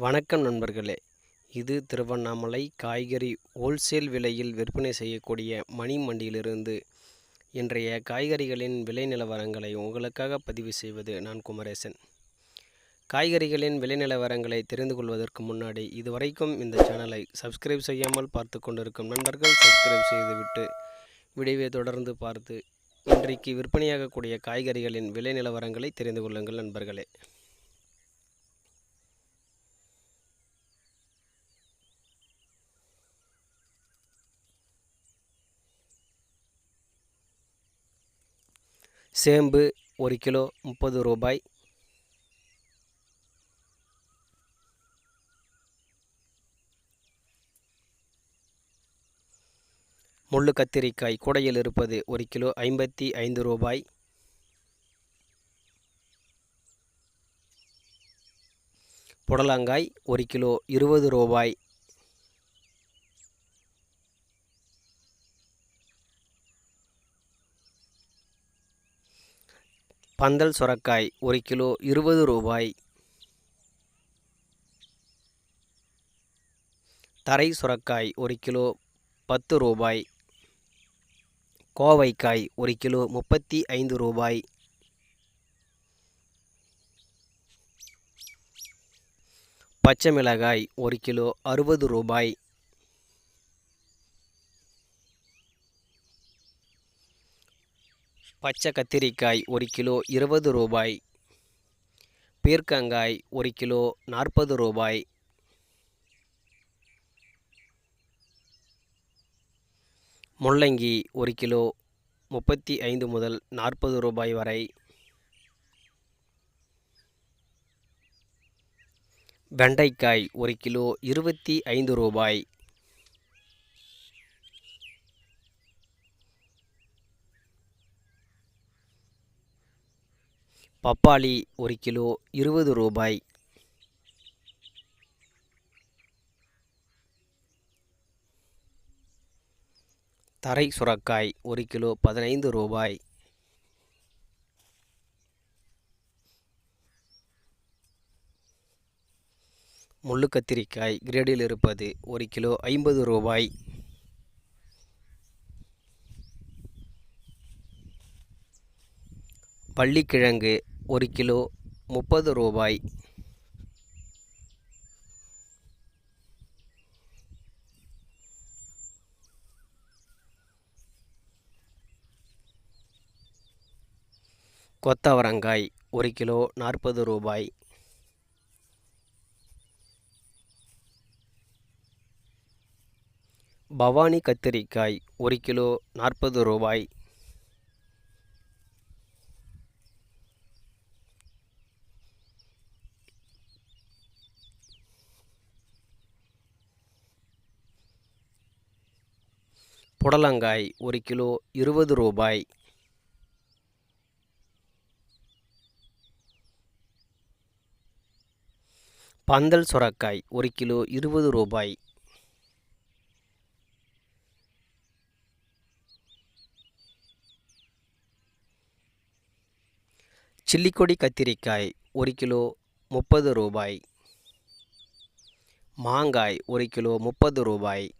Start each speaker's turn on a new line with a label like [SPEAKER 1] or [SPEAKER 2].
[SPEAKER 1] வணக்கம் நண்பர்களே. இது திருவண்ணாமலை காய்கறி ஹோல்சேல் விலையில் விற்பனை செய்யக்கூடிய மணி மண்டியிலிருந்து இன்றைய காய்கறிகளின் விலை நிலவரங்களை உங்களுக்காக பதிவு செய்வது நான் குமரேசன். காய்கறிகளின் விலை நிலவரங்களை தெரிந்து கொள்வதற்கு முன்னாடி இதுவரைக்கும் இந்த சேனலை சப்ஸ்கிரைப் செய்யாமல் பார்த்து கொண்டிருக்கும் நண்பர்கள் சப்ஸ்கிரைப் செய்துவிட்டு விடிவை தொடர்ந்து பார்த்து இன்றைக்கு விற்பனையாகக்கூடிய காய்கறிகளின் விலை நிலவரங்களை தெரிந்து கொள்ளுங்கள் நண்பர்களே. சேம்பு ஒரு கிலோ முப்பது ரூபாய். முள்ளு கத்திரிக்காய் கூடையில் இருப்பது ஒரு கிலோ ஐம்பத்தி ஐந்து ரூபாய். புடலங்காய் ஒரு கிலோ இருபது ரூபாய். பந்தல் சுரக்காய் ஒரு கிலோ இருபது ரூபாய். தரை சுரக்காய் ஒரு கிலோ பத்து ரூபாய். கோவைக்காய் ஒரு கிலோ முப்பத்தி ஐந்து ரூபாய். பச்சை மிளகாய் ஒரு கிலோ அறுபது ரூபாய். பச்சை கத்திரிக்காய் ஒரு கிலோ இருபது ரூபாய். பீர்க்கங்காய் ஒரு கிலோ நாற்பது ரூபாய். முள்ளங்கி ஒரு கிலோ முப்பத்தி ஐந்து முதல் நாற்பது ரூபாய் வரை. வெண்டைக்காய் ஒரு கிலோ இருபத்தி ஐந்து ரூபாய். பப்பாளி ஒரு கிலோ இருபது ரூபாய். தரை சுரக்காய் ஒரு கிலோ பதினைந்து ரூபாய். முள்ளு கத்திரிக்காய் கிரேடில் இருப்பது ஒரு கிலோ ஐம்பது ரூபாய். பள்ளிக்கிழங்கு ஒரு கிலோ முப்பது ரூபாய். கொத்தவரங்காய் ஒரு கிலோ நாற்பது ரூபாய். பவானி கத்திரிக்காய் ஒரு கிலோ நாற்பது ரூபாய். புடலங்காய் ஒரு கிலோ இருபது ரூபாய். பந்தல் சுரக்காய் ஒரு கிலோ இருபது ரூபாய். சில்லிக்கொடி கத்திரிக்காய் ஒரு கிலோ முப்பது ரூபாய். மாங்காய் ஒரு கிலோ முப்பது ரூபாய்.